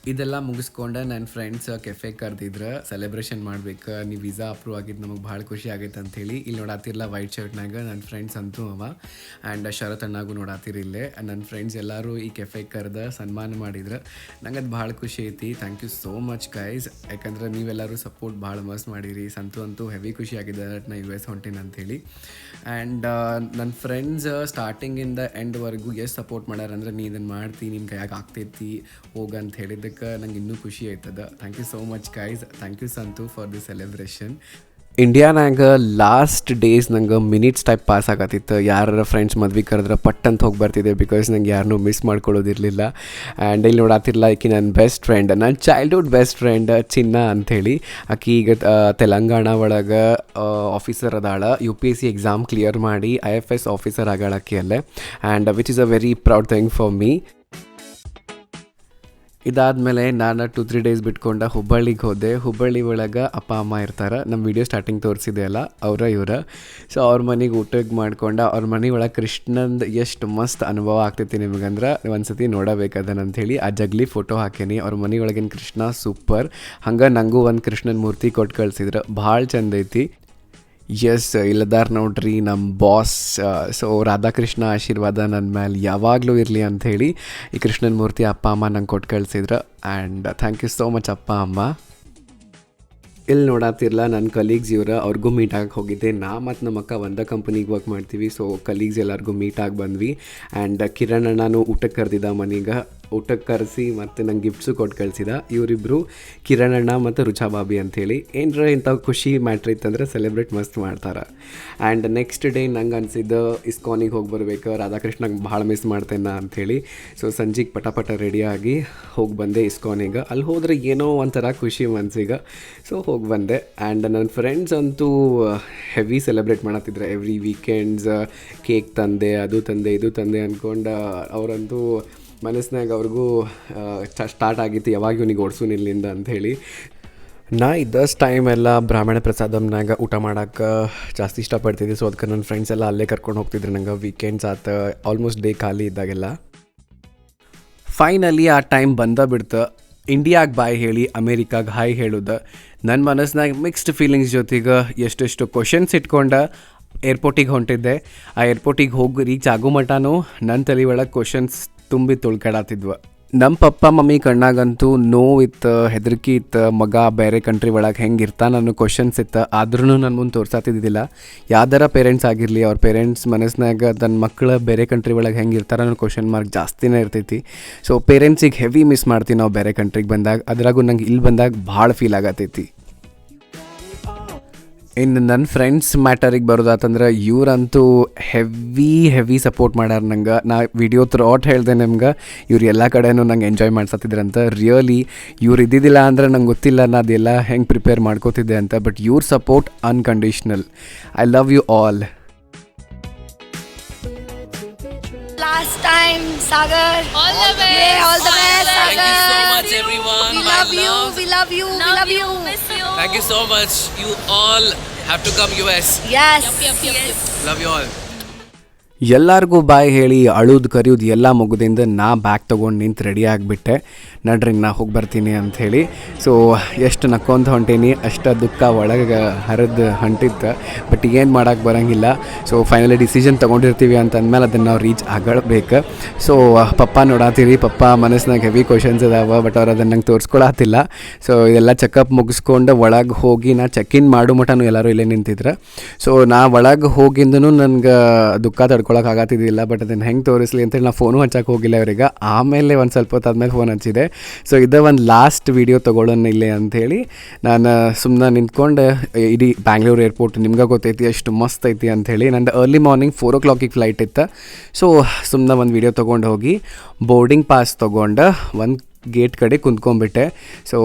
ಇದೆಲ್ಲ ಮುಗಿಸ್ಕೊಂಡೆ ನನ್ನ ಫ್ರೆಂಡ್ಸ್ ಕೆಫೆ ಕರೆದಿದ್ರು ಸೆಲೆಬ್ರೇಷನ್ ಮಾಡ್ಬೇಕು ನೀವು ವೀಸಾ ಅಪ್ರೂವ್ ಆಗಿದ್ದು ನಮಗೆ ಭಾಳ ಖುಷಿ ಆಗೈತೆ ಹೇಳಿ ಇಲ್ಲಿ ನೋಡಾತಿರ್ಲ ವೈಟ್ ಶರ್ಟ್ನಾಗ ನನ್ನ ಫ್ರೆಂಡ್ಸ್ ಅಂತೂ ಅವ. ಆ್ಯಂಡ್ ಶರತ್ ಅಣ್ಣಾಗೂ ನೋಡಾತಿರಿಲ್ಲೇ ನನ್ನ ಫ್ರೆಂಡ್ಸ್ ಎಲ್ಲರೂ ಈ ಕೆಫೆ ಕರೆದ ಸನ್ಮಾನ ಮಾಡಿದ್ರು. ನಂಗೆ ಅದು ಭಾಳ ಖುಷಿ ಐತಿ. Thank you so much guys ಯಾಕಂದ್ರೆ ನೀವೆಲ್ಲರೂ ಸಪೋರ್ಟ್ ಭಾಳ ಮಸ್ತ್ ಮಾಡಿರಿ. ಸಂತು ಅಂತೂ ಹೆವಿ ಖುಷಿ ಆಗಿದೆ ನಾ ಯು ಎಸ್ ಹೊಂಟೀನಿ ಅಂಥೇಳಿ ಆ್ಯಂಡ್ ನನ್ನ ಫ್ರೆಂಡ್ಸ್ ಸ್ಟಾರ್ಟಿಂಗಿಂದ ಎಂಡ್ವರೆಗೂ ಎಷ್ಟು ಸಪೋರ್ಟ್ ಮಾಡ್ಯಾರಂದ್ರೆ ನೀ ಇದನ್ನು ಮಾಡ್ತಿ ನಿನ್ನ ಕೈಯಾಗ ಆಗ್ತೈತಿ ಹೋಗ ಅಂತ ಹೇಳಿದ್ದಕ್ಕೆ ನಂಗೆ ಇನ್ನೂ ಖುಷಿ ಆಯ್ತದ. Thank you so much guys thank you Santu for the celebration ಇಂಡಿಯಾನಾಗ last days ನಂಗೆ ಮಿನಿಟ್ಸ್ ಟೈಪ್ ಪಾಸ್ ಆಗತ್ತಿತ್ತು. ಯಾರ ಫ್ರೆಂಡ್ಸ್ ಮದ್ವೆ ಕರೆದ್ರೆ ಪಟ್ ಅಂತ ಹೋಗಿ ಬರ್ತಿದ್ದೆ ಬಿಕಾಸ್ ನಂಗೆ ಯಾರನ್ನೂ ಮಿಸ್ ಮಾಡ್ಕೊಳ್ಳೋದಿರಲಿಲ್ಲ. ಆ್ಯಂಡ್ ಇಲ್ಲಿ ನೋಡತ್ತಿರಲ್ಲ ಆಕಿ ನನ್ನ ಬೆಸ್ಟ್ ಫ್ರೆಂಡ್ ನನ್ನ ಚೈಲ್ಡ್ಹುಡ್ ಬೆಸ್ಟ್ ಫ್ರೆಂಡ್ ಚಿನ್ನ ಅಂಥೇಳಿ ಆಕಿ ಈಗ ತೆಲಂಗಾಣ ಒಳಗೆ ಆಫೀಸರ್ ಅದಾಳ. U P S C exam clear ಮಾಡಿ ಐ ಎಫ್ ಎಸ್ ಆಫೀಸರ್ ಆಗಾಳ ಆಕಿ ಅಲ್ಲೇ. And which is a very proud thing for me ಇದಾದಮೇಲೆ ನಾನು ಟು ತ್ರೀ ಡೇಸ್ ಬಿಟ್ಕೊಂಡ ಹುಬ್ಬಳ್ಳಿಗೆ ಹೋದೆ. ಹುಬ್ಬಳ್ಳಿ ಒಳಗೆ ಅಪ್ಪ, ಅಮ್ಮ ಇರ್ತಾರೆ. ನಮ್ಮ ವಿಡಿಯೋ ಸ್ಟಾರ್ಟಿಂಗ್ ತೋರಿಸಿದೆ ಅಲ್ಲ, ಅವರ, ಇವರ. ಸೊ ಅವ್ರ ಮನೆಗೆ ಊಟಕ್ಕೆ ಮಾಡ್ಕೊಂಡ ಅವ್ರ ಮನೆ ಒಳಗೆ ಕೃಷ್ಣಂದು ಎಷ್ಟು ಮಸ್ತ್ ಅನುಭವ ಆಗ್ತೈತಿ ನಿಮಗಂದ್ರೆ ಒಂದ್ಸತಿ ಅಂತ ಹೇಳಿ ಆ ಜಗ್ಲಿ ಫೋಟೋ ಹಾಕೇನಿ. ಅವ್ರ ಮನೆ ಒಳಗಿನ ಕೃಷ್ಣ ಸೂಪರ್. ಹಂಗೆ ನನಗೂ ಒಂದು ಕೃಷ್ಣನ ಮೂರ್ತಿ ಕೊಟ್ಟು ಕಳ್ಸಿದ್ರು. ಭಾಳ ಚಂದ ಐತಿ. ಎಸ್ ಇಲ್ಲದಾರ್ ನೋಡ್ರಿ ನಮ್ಮ ಬಾಸ್ ಸೊ ರಾಧಾಕೃಷ್ಣ ಆಶೀರ್ವಾದ ನನ್ನ ಮೇಲೆ ಯಾವಾಗಲೂ ಇರಲಿ ಅಂಥೇಳಿ ಈ ಕೃಷ್ಣನ ಮೂರ್ತಿ ಅಪ್ಪ, ಅಮ್ಮ ನಂಗೆ ಕೊಟ್ಟು ಕಳಿಸಿದ್ರು. And thank you so much ಅಪ್ಪ, ಅಮ್ಮ. ಇಲ್ಲಿ ನೋಡತ್ತಿರಲ್ಲ ನನ್ನ ಕಲೀಗ್ಸ್ ಇವರ, ಅವ್ರಿಗೂ ಮೀಟ್ ಆಗಿ ಹೋಗಿದ್ದೆ. ನಾ ಮತ್ತು ನಮ್ಮ ಅಕ್ಕ ಒಂದೇ ಕಂಪ್ನಿಗೆ ವರ್ಕ್ ಮಾಡ್ತೀವಿ ಸೊ ಕಲೀಗ್ಸ್ ಎಲ್ಲರಿಗೂ ಮೀಟ್ ಆಗಿ ಬಂದ್ವಿ. ಆ್ಯಂಡ್ ಕಿರಣ್ ಅಣ್ಣನೂ ಊಟಕ್ಕೆ ಕರೆದಿದ್ದ ಮನೆಗೆ. ಊಟಕ್ಕೆ ಕರೆಸಿ ಮತ್ತು ನಂಗೆ ಗಿಫ್ಟ್ಸು ಕೊಟ್ಟು ಕಳಿಸಿದ. ಇವರಿಬ್ಬರು ಕಿರಣಣ್ಣ ಮತ್ತು ರುಚಾ ಬಾಬಿ ಅಂಥೇಳಿ. ಏನರ ಇಂಥ ಖುಷಿ ಮ್ಯಾಟ್ರ್ ಇತ್ತಂದ್ರೆ ಸೆಲೆಬ್ರೇಟ್ ಮಸ್ತ್ ಮಾಡ್ತಾರೆ. ಆ್ಯಂಡ್ ನೆಕ್ಸ್ಟ್ ಡೇ ನಂಗೆ ಅನ್ಸಿದ್ದು, ಇಸ್ಕಾನಿಗೆ ಹೋಗಿ ಬರ್ಬೇಕು ರಾಧಾಕೃಷ್ಣಗೆ ಭಾಳ ಮಿಸ್ ಮಾಡ್ತೇನೆ ಅಂಥೇಳಿ. ಸೊ ಸಂಜೆಗೆ ಪಟ ಪಟ ರೆಡಿಯಾಗಿ ಹೋಗಿ ಬಂದೆ ಇಸ್ಕಾನಿಗೆ. ಅಲ್ಲಿ ಹೋದರೆ ಏನೋ ಒಂಥರ ಖುಷಿ ಮನಸ್ಸಿಗೆ ಸೊ ಹೋಗಿ ಬಂದೆ. ಆ್ಯಂಡ್ ನನ್ನ ಫ್ರೆಂಡ್ಸ್ ಅಂತೂ ಹೆವಿ ಸೆಲೆಬ್ರೇಟ್ ಮಾಡತ್ತಿದ್ರೆ. ಎವ್ರಿ ವೀಕೆಂಡ್ಸ್ ಕೇಕ್ ತಂದೆ, ಅದು ತಂದೆ, ಇದು ತಂದೆ ಅಂದ್ಕೊಂಡು ಅವರಂತೂ ಮನಸ್ಸಿನಾಗ ಅವ್ರಿಗೂ ಸ್ಟಾರ್ಟ್ ಆಗಿತ್ತು, ಯಾವಾಗ ಇವನಿಗೆ ಓಡಿಸು ಇಲ್ಲಿಂದ ಅಂಥೇಳಿ ನಾ ಇದ್ದಷ್ಟು ಟೈಮ್ ಎಲ್ಲ ಬ್ರಾಹ್ಮಣ ಪ್ರಸಾದಮ್ನಾಗ ಊಟ ಮಾಡೋಕ್ಕೆ ಜಾಸ್ತಿ ಇಷ್ಟಪಡ್ತಿದ್ದೆ. ಸೊ ಅದಕ್ಕೆ ನನ್ನ ಫ್ರೆಂಡ್ಸ್ ಎಲ್ಲ ಅಲ್ಲೇ ಕರ್ಕೊಂಡು ಹೋಗ್ತಿದ್ರು. ನಂಗೆ ವೀಕೆಂಡ್ಸ್ ಆತ ಆಲ್ಮೋಸ್ಟ್ ಡೇ ಖಾಲಿ ಇದ್ದಾಗೆಲ್ಲ. ಫೈನಲಿ ಆ ಟೈಮ್ ಬಂದ ಬಿಡ್ತು ಇಂಡಿಯಾಗೆ ಬಾಯ್ ಹೇಳಿ ಅಮೇರಿಕಾಗೆ ಹಾಯ್ ಹೇಳುದ. ನನ್ನ ಮನಸ್ಸಿನಾಗ ಮಿಕ್ಸ್ಡ್ ಫೀಲಿಂಗ್ಸ್ ಜೊತೆಗೆ ಎಷ್ಟೆಷ್ಟು ಕ್ವಶನ್ಸ್ ಇಟ್ಕೊಂಡು ಏರ್ಪೋರ್ಟಿಗೆ ಹೊಂಟಿದ್ದೆ. ಆ ಏರ್ಪೋರ್ಟಿಗೆ ಹೋಗಿ ರೀಚ್ ಆಗೋ ಮಟನೂ ನನ್ನ ತಲೆ ಒಳಗೆ ಕ್ವಶನ್ಸ್ ತುಂಬಿ ತುಳ್ಕಾಡತ್ತಿದ್ವ ನಮ್ಮ ಪಪ್ಪ, ಮಮ್ಮಿ ಕಣ್ಣಾಗಂತೂ ನೋವಿತ್ತು, ಹೆದರಿಕೆ ಇತ್ತು, ಮಗ ಬೇರೆ ಕಂಟ್ರಿ ಒಳಗೆ ಹೆಂಗೆ ಇರ್ತಾನೆ ನನ್ನ ಕ್ವಶನ್ಸ್ ಇತ್ತು. ಆದ್ರೂ ನನ್ನ ಮುಂದೆ ತೋರ್ಸಾತಿದ್ದಿಲ್ಲ ಯಾವ್ದಾರ ಪೇರೆಂಟ್ಸ್ ಆಗಿರಲಿ, ಅವ್ರ ಪೇರೆಂಟ್ಸ್ ಮನಸ್ಸಿನಾಗ ತನ್ನ ಮಕ್ಕಳು ಬೇರೆ ಕಂಟ್ರಿ ಒಳಗೆ ಹೆಂಗೆ ಇರ್ತಾರೆ ಅನ್ನೋ ಕ್ವಶನ್ ಮಾರ್ಕ್ ಜಾಸ್ತಿನೇ ಇರ್ತೈತಿ. ಸೊ ಪೇರೆಂಟ್ಸಿಗೆ ಹೆವಿ ಮಿಸ್ ಮಾಡ್ತೀವಿ ನಾವು ಬೇರೆ ಕಂಟ್ರಿಗೆ ಬಂದಾಗ. ಅದ್ರಾಗೂ ನಂಗೆ ಇಲ್ಲಿ ಬಂದಾಗ ಭಾಳ ಫೀಲ್ ಆಗತೈತಿ. ಇನ್ನು ನನ್ನ ಫ್ರೆಂಡ್ಸ್ ಮ್ಯಾಟರಿಗೆ ಬರೋದಾತಂದ್ರೆ ಇವರಂತೂ ಹೆವಿ ಹೆವಿ ಸಪೋರ್ಟ್ ಮಾಡ್ಯಾರ ನಂಗೆ ನಾ ವಿಡಿಯೋ ಥ್ರೂ ಔಟ್ ಹೇಳಿದೆ ನಿಮ್ಗೆ ಇವ್ರು ಎಲ್ಲ ಕಡೆನೂ ನಂಗೆ ಎಂಜಾಯ್ ಮಾಡ್ಸತ್ತಿದ್ರಂತ ರಿಯಲಿ ಇವ್ರು ಇದ್ದಿದ್ದಿಲ್ಲ ಅಂದ್ರೆ ನಂಗೆ ಗೊತ್ತಿಲ್ಲ ನಾ ಅದೆಲ್ಲ ಹೆಂಗೆ ಪ್ರಿಪೇರ್ ಮಾಡ್ಕೋತಿದ್ದೆ ಅಂತ ಬಟ್ ಇವ್ರ support unconditional I love you all last time, Sagar. All the best. Yeah, all the best, Sagar. Thank you so much, everyone. We love you. We love you. we love you. You. Thank you so much. You all have to come US. Yes. Love you all. ಎಲ್ಲರಿಗೂ ಬಾಯ್ ಹೇಳಿ ಅಳುದು ಕರೆಯೋದು ಎಲ್ಲ ಮುಗಿದಿಂದ ನಾ bag ತೊಗೊಂಡು ನಿಂತು ready ಆಗಿಬಿಟ್ಟೆ ನಡ್ರಿ ನಾ ಹೋಗಿ ಬರ್ತೀನಿ ಅಂಥೇಳಿ ಸೊ ಎಷ್ಟು ನಕ್ಕೊಂತ ಹೊಂಟೀನಿ, ಅಷ್ಟು ದುಃಖ ಒಳಗೆ ಹರಿದು ಹೊಂಟಿತ್ತು. ಬಟ್ ಏನು ಮಾಡೋಕ್ಕೆ ಬರೋಂಗಿಲ್ಲ. ಸೊ ಫೈನಲಿ ಡಿಸಿಷನ್ ತೊಗೊಂಡಿರ್ತೀವಿ ಅಂತ ಅಂದಮೇಲೆ ಅದನ್ನು ನಾವು ರೀಚ್ ಆಗಬೇಕು ಸೊ ಪಪ್ಪ ನೋಡಾತೀರಿ, ಪಪ್ಪ ಮನಸ್ಸಿನಾಗ ಹೆವಿ ಕ್ವಶನ್ಸ್ ಇದಾವೆ ಬಟ್ ಅವ್ರು ಅದನ್ನು ನಂಗೆ ತೋರಿಸ್ಕೊಳತ್ತಿಲ್ಲ ಸೊ ಇದೆಲ್ಲ ಚೆಕಪ್ ಮುಗಿಸ್ಕೊಂಡು ಒಳಗೆ ಹೋಗಿ ನಾ ಚೆಕ್ ಇನ್ ಮಾಡು ಮಟನೂ ಎಲ್ಲರೂ ಇಲ್ಲೇ ನಿಂತಿದ್ರು. ಸೊ ನಾ ಒಳಗೆ ಹೋಗಿಂದೂ ನನಗೆ ದುಃಖ ತಡ್ಕೊಳಕ್ಕೆ ಆಗತ್ತಿದ್ದಿಲ್ಲ ಬಟ್ ಅದನ್ನು ಹೆಂಗೆ ತೋರಿಸ್ಲಿ ಅಂತೇಳಿ ನಾ ಫೋನು ಹಚ್ಚಕ್ಕೆ ಹೋಗಿಲ್ಲ ಅವರಿಗೆ ಆಮೇಲೆ ಒಂದು ಸ್ವಲ್ಪ ಹೊತ್ತು ಆದ್ಮೇಲೆ ಫೋನ್ ಹಚ್ಚಿದೆ. ಸೊ ಇದು ಒಂದು ಲಾಸ್ಟ್ ವಿಡಿಯೋ ತೊಗೊಳ್ಳೋಣ ಇಲ್ಲೇ ಅಂಥೇಳಿ. ನಾನು ಸುಮ್ಮನೆ ನಿಂತ್ಕೊಂಡು ಇಡೀ ಬ್ಯಾಂಗ್ಳೂರು ಏರ್ಪೋರ್ಟ್ ನಿಮ್ಗೆ ಗೊತ್ತೈತಿ, ಅಷ್ಟು ಮಸ್ತ್ ಐತಿ ಅಂಥೇಳಿ. ನಂದು ಅರ್ಲಿ ಮಾರ್ನಿಂಗ್ ಫೋರ್ ಓ ಕ್ಲಾಕಿಗೆ ಫ್ಲೈಟ್ ಇತ್ತು. ಸೊ ಸುಮ್ಮನೆ ಒಂದು ವಿಡಿಯೋ ತೊಗೊಂಡು ಹೋಗಿ ಬೋರ್ಡಿಂಗ್ ಪಾಸ್ ತೊಗೊಂಡು, ಒಂದು ಗೇಟ್ ಕಡೆ ಕುಂತ್ಕೊಂಡ್ಬಿಟ್ಟೆ. ಸೊ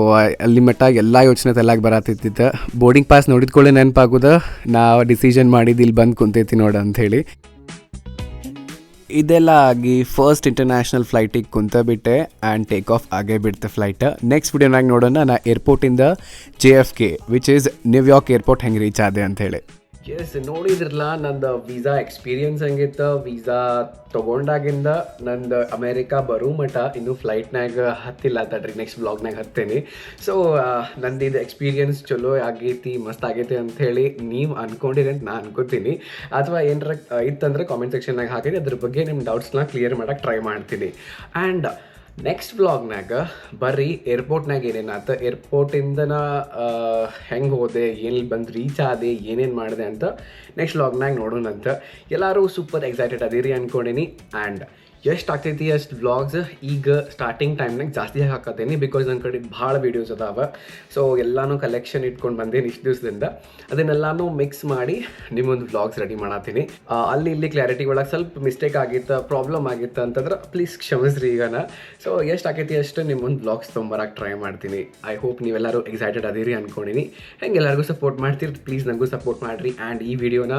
ಅಲ್ಲಿ ಮಟ್ಟ ಎಲ್ಲ ಯೋಚನೆ ತಲಾಗಿ ಬರತ್ತಿತ್ತು ಬೋರ್ಡಿಂಗ್ ಪಾಸ್ ನೋಡಿದ್ಕೊಳ್ಳೆ ನೆನಪಾಗೋದು? ನಾ ಡಿಸಿಷನ್ ಮಾಡಿದ್ದು ಇಲ್ಲಿ ಬಂದು ಕುಂತೈತಿ ನೋಡು ಅಂಥೇಳಿ. ಇದೆಲ್ಲ ಆಗಿ ಫಸ್ಟ್ ಇಂಟರ್ನ್ಯಾಷನಲ್ ಫ್ಲೈಟಿಗೆ ಕುಂತ ಬಿಟ್ಟೆ ಆ್ಯಂಡ್ ಟೇಕ್ ಆಫ್ ಆಗೇ ಬಿಡ್ತೆ ಫ್ಲೈಟ್ ನೆಕ್ಸ್ಟ್ ವಿಡಿಯೋನಾಗ ನೋಡೋಣ ನಾ ಏರ್ಪೋರ್ಟಿಂದ J F K which is New York airport ಹೆಂಗೆ ರೀಚ್ ಆದೆ ಅಂಥೇಳಿ ಎಸ್ ನೋಡಿದ್ರಲ್ಲ, ನಂದು ವೀಸಾ ಎಕ್ಸ್ಪೀರಿಯನ್ಸ್ ಹಂಗಿತ್ತು? ವೀಸಾ ತೊಗೊಂಡಾಗಿಂದ ನಂದು ಅಮೇರಿಕಾ ಬರೋ ಮಠ, ಇನ್ನು ಫ್ಲೈಟ್ನಾಗ ಹತ್ತಿಲ್ಲ ತಡ್ರಿ ನೆಕ್ಸ್ಟ್ ಬ್ಲಾಗ್ನಾಗ ಹತ್ತೇನಿ. ಸೊ ನಂದು ಇದು ಎಕ್ಸ್ಪೀರಿಯನ್ಸ್ ಚಲೋ ಆಗೈತಿ, ಮಸ್ತ್ ಆಗೈತಿ ಅಂಥೇಳಿ ನೀವು ಅನ್ಕೊಂಡಿರಿ ಅಂತ ನಾನು ಅನ್ಕೋತೀನಿ. ಅಥವಾ ಏನಾರ, ಇತ್ತಂದ್ರೆ ಕಾಮೆಂಟ್ ಸೆಕ್ಷನ್ನಾಗ ಹಾಕಿರಿ, ಅದ್ರ ಬಗ್ಗೆ ನಿಮ್ಮ ಡೌಟ್ಸ್ನ ಕ್ಲಿಯರ್ ಮಾಡೋಕ್ಕೆ ಟ್ರೈ ಮಾಡ್ತೀನಿ. ಆ್ಯಂಡ್ ನೆಕ್ಸ್ಟ್ ವ್ಲಾಗ್ನಾಗ ಬರ್ರಿ ಏರ್ಪೋರ್ಟ್ನಾಗ ಏನೇನಾಯ್ತು ಏರ್ಪೋರ್ಟಿಂದ ನಾ ಹೆಂಗೆ ಹೋದೆ, ಎಲ್ಲಿ ಬಂದು ರೀಚ್ ಆದೆ, ಏನೇನು ಮಾಡಿದೆ ಅಂತ ನೆಕ್ಸ್ಟ್ ವ್ಲಾಗ್ನಾಗ ನೋಡೋಣಂತ. ಎಲ್ಲರೂ ಸೂಪರ್ ಎಕ್ಸೈಟೆಡ್ ಅದೀರಿ ಅಂದ್ಕೊಂಡೀನಿ ಆ್ಯಂಡ್ ಎಷ್ಟು ಆಗ್ತೈತಿ ಅಷ್ಟು ವ್ಲಾಗ್ಸ್ ಈಗ ಸ್ಟಾರ್ಟಿಂಗ್ ಟೈಮ್ನಾಗ ಜಾಸ್ತಿ ಹಾಕತ್ತೇನಿ ಬಿಕಾಸ್ ನನ್ನ ಕಡೆ ಭಾಳ ವೀಡಿಯೋಸ್ ಅದಾವ. ಸೊ ಎಲ್ಲಾನು ಕಲೆಕ್ಷನ್ ಇಟ್ಕೊಂಡು ಬಂದೇನಿ ಇಷ್ಟು ದಿವಸದಿಂದ. ಅದನ್ನೆಲ್ಲಾನು ಮಿಕ್ಸ್ ಮಾಡಿ ನಿಮ್ಮೊಂದು ವ್ಲಾಗ್ಸ್ ರೆಡಿ ಮಾಡತ್ತೀನಿ ಅಲ್ಲಿ ಇಲ್ಲಿ ಕ್ಲಾರಿಟಿ ಒಳಗೆ ಸ್ವಲ್ಪ ಮಿಸ್ಟೇಕ್ ಆಗಿತ್ತು ಪ್ರಾಬ್ಲಮ್ ಆಗಿತ್ತು ಅಂತಂದ್ರೆ ಪ್ಲೀಸ್ ಕ್ಷಮಿಸ್ರಿ ಈಗನ ಸೊ ಎಷ್ಟು ಆಗೈತಿ ಅಷ್ಟು ನಿಮ್ಮೊಂದು ವ್ಲಾಗ್ಸ್ ತೊಗೊಂಬರಕ್ಕೆ ಟ್ರೈ ಮಾಡ್ತೀನಿ. ಐ ಹೋಪ್ ನೀವೆಲ್ಲರೂ ಎಕ್ಸೈಟೆಡ್ ಅದೀರಿ ಅಂದ್ಕೊಂಡಿನಿ ಹೆಂಗೆ ಎಲ್ಲರಿಗೂ ಸಪೋರ್ಟ್ ಮಾಡ್ತೀರಿ ಪ್ಲೀಸ್ ನನಗೂ ಸಪೋರ್ಟ್ ಮಾಡಿರಿ. ಆ್ಯಂಡ್ ಈ ವಿಡಿಯೋನ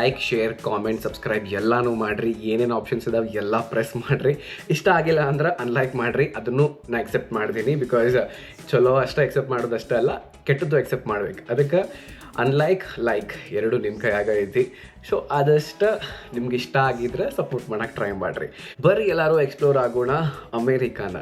ಲೈಕ್ ಶೇರ್ ಕಾಮೆಂಟ್ ಸಬ್ಸ್ಕ್ರೈಬ್ ಎಲ್ಲಾನು ಮಾಡಿರಿ. ಏನೇನು ಆಪ್ಷನ್ಸ್ ಇದಾವೆ ಎಲ್ಲ ಪ್ರೆಸ್ ಮಾಡಿರಿ. ಇಷ್ಟ ಆಗಿಲ್ಲ ಅಂದ್ರೆ ಅನ್ಲೈಕ್ ಮಾಡಿರಿ. ಅದನ್ನು ನಾ ಎಕ್ಸೆಪ್ಟ್ ಮಾಡ್ತೀನಿ ಬಿಕಾಸ್ ಚಲೋ ಅಷ್ಟೇ ಎಕ್ಸೆಪ್ಟ್ ಮಾಡೋದಷ್ಟೇ ಅಲ್ಲ, ಕೆಟ್ಟದ್ದು ಎಕ್ಸೆಪ್ಟ್ ಮಾಡ್ಬೇಕು. ಅದಕ್ಕೆ ಅನ್ಲೈಕ್ ಲೈಕ್ ಎರಡು ನಿಮ್ಮ ಕೈಯಾಗ ಐತಿ. ಸೊ ಆದಷ್ಟು ನಿಮ್ಗೆ ಇಷ್ಟ ಆಗಿದ್ರೆ ಸಪೋರ್ಟ್ ಮಾಡೋಕ್ಕೆ ಟ್ರೈ ಮಾಡಿರಿ. ಬರ್ರಿ ಎಲ್ಲರೂ ಎಕ್ಸ್ಪ್ಲೋರ್ ಆಗೋಣ ಅಮೇರಿಕಾನ.